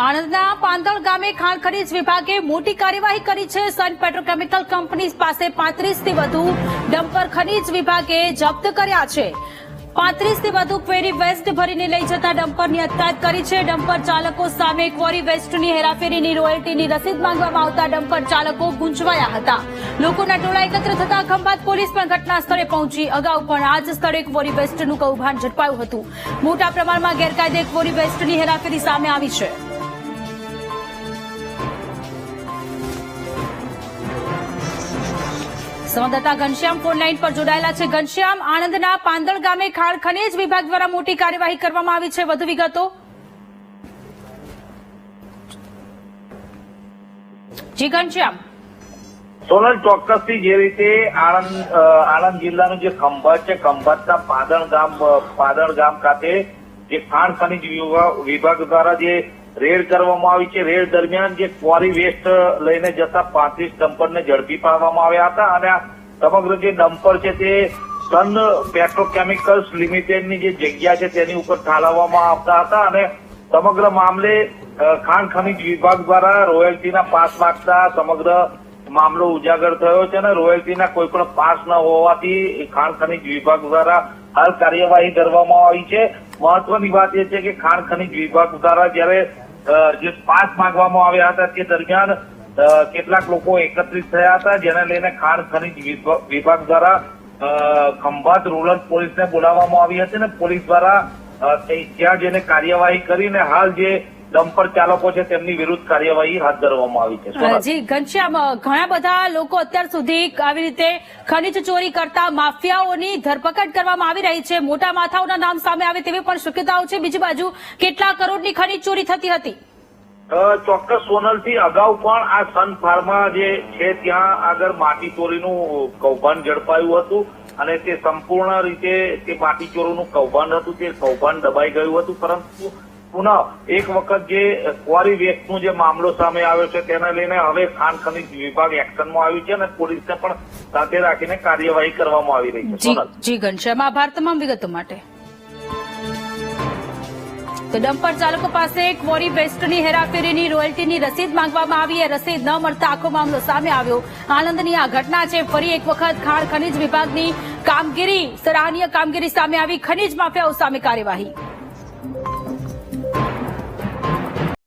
આણંદના પાંદળ ગામે ખાણ ખનીજ વિભાગે મોટી કાર્યવાહી કરી છે. સન પેટ્રોકેમિકલ કંપની પાસે પાંત્રીસથી વધુ ડમ્પર ખનીજ વિભાગે જપ્ત કર્યા છે. પાંત્રીસથી વધુ ક્વેરી વેસ્ટ ભરીને લઈ જતા ડમ્પરની અટકાયત કરી છે. ડમ્પર ચાલકો સામે ક્વોરી વેસ્ટની હેરાફેરીની રોયલ્ટીની રસીદ માંગવામાં આવતા ડમ્પર ચાલકો ગુંચવાયા હતા. લોકોના ટોળા એકત્ર થતા ખંભાત પોલીસ પણ ઘટના સ્થળે પહોંચી. અગાઉ પણ આ જ સ્થળે ક્વોરી વેસ્ટનું કૌભાંડ ઝડપાયું હતું. મોટા પ્રમાણમાં ગેરકાયદે ક્વોરી વેસ્ટની હેરાફેરી સામે આવી છે. સંવાદદાતા ઘનશ્યામ ફોન લાઈન પર જોડાયેલા છે. ઘનશ્યામ, આણંદના પાંદળ ગામે ખાણ ખનીજ વિભાગ દ્વારા મોટી કાર્યવાહી કરવામાં આવી છે. વધુ વિગતો? જી, ઘનશ્યામ. સોનલ, ચોક્કસથી જે રીતે આણંદ આણંદ જિલ્લાનું જે ખંભાત છે, ખંભાતના પાદણ ગામ પાદળ ગામ ખાતે જે ખાણ ખનીજ વિભાગ દ્વારા જે રેડ કરવામાં આવી છે. રેડ દરમિયાન જે ક્વોરી વેસ્ટ લઈને જતા પાંત્રીસ ડમ્પરને ઝડપી પાડવામાં આવ્યા હતા અને આ સમગ્ર જે ડમ્પર છે તે સન પેટ્રોકેમિકલ્સ લિમિટેડની જે જગ્યા છે તેની ઉપર ઠાલવવામાં આવતા હતા અને સમગ્ર મામલે ખાણ ખનીજ વિભાગ દ્વારા રોયલ્ટીના પાસ માગતા સમગ્ર મામલો ઉજાગર થયો છે અને રોયલ્ટીના કોઈ પણ પાસ ન હોવાથી ખાણ ખનીજ વિભાગ દ્વારા હાલ કાર્યવાહી કરવામાં આવી છે. મહત્વની વાત એ છે કે ખાણ ખનીજ વિભાગ દ્વારા જ્યારે જે પાસ માંગવામાં આવ્યા હતા તે દરમિયાન કેટલાક લોકો એકત્રિત થયા હતા, જેને લઈને ખાણ ખનીજ વિભા- વિભાગ દ્વારા ખંભાત રૂરલ પોલીસને બોલાવવામાં આવી હતી અને પોલીસ દ્વારા ત્યાં જઈને કાર્યવાહી કરીને હાલ જે ડમ્પર ચાલકો છે તેમની વિરુદ્ધ કાર્યવાહી હાથ ધરવામાં આવી છે. જી ઘનશ્યામ ઘણા બધા લોકો અત્યાર સુધી આવી રીતે ખનીજ ચોરી કરતા માફિયાઓની ધરપકડ કરવામાં આવી રહી છે. મોટા માથાઓના નામ સામે આવે તેવી પણ શક્યતાઓ છે. બીજી બાજુ કેટલા કરોડની ખનીજ ચોરી થતી હતી? ચોક્કસ સોનલથી અગાઉ પણ આ સન ફાર્મા જે છે ત્યાં આગળ માટી ચોરીનું કૌભાંડ ઝડપાયું હતું અને તે સંપૂર્ણ રીતે તે માટી ચોરીનું કૌભાંડ હતું. તે કૌભાંડ દબાઈ ગયું હતું પરંતુ પુનઃ એક વખત જે ક્વોરી વેસ્ટનો જે મામલો સામે આવ્યો છે તેને લઈને હવે ખાણ ખનીજ વિભાગ એક્શનમાં આવ્યું છે અને પોલીસને પણ સાથે રાખીને કાર્યવાહી કરવામાં આવી રહી છે. જી ઘનશ્યામ આભાર તમામ વિગતો માટે. તો ડમ્પર ચાલકો પાસે ક્વોરી વેસ્ટની હેરાફેરીની રોયલ્ટીની રસીદ માંગવામાં આવી. એ રસીદ ન મળતા આખો મામલો સામે આવ્યો. આનંદની આ ઘટના છે. ફરી એક વખત ખાણ ખનીજ વિભાગની કામગીરી સરાહનીય કામગીરી સામે આવી. ખનીજ માફિયાઓ સામે કાર્યવાહી.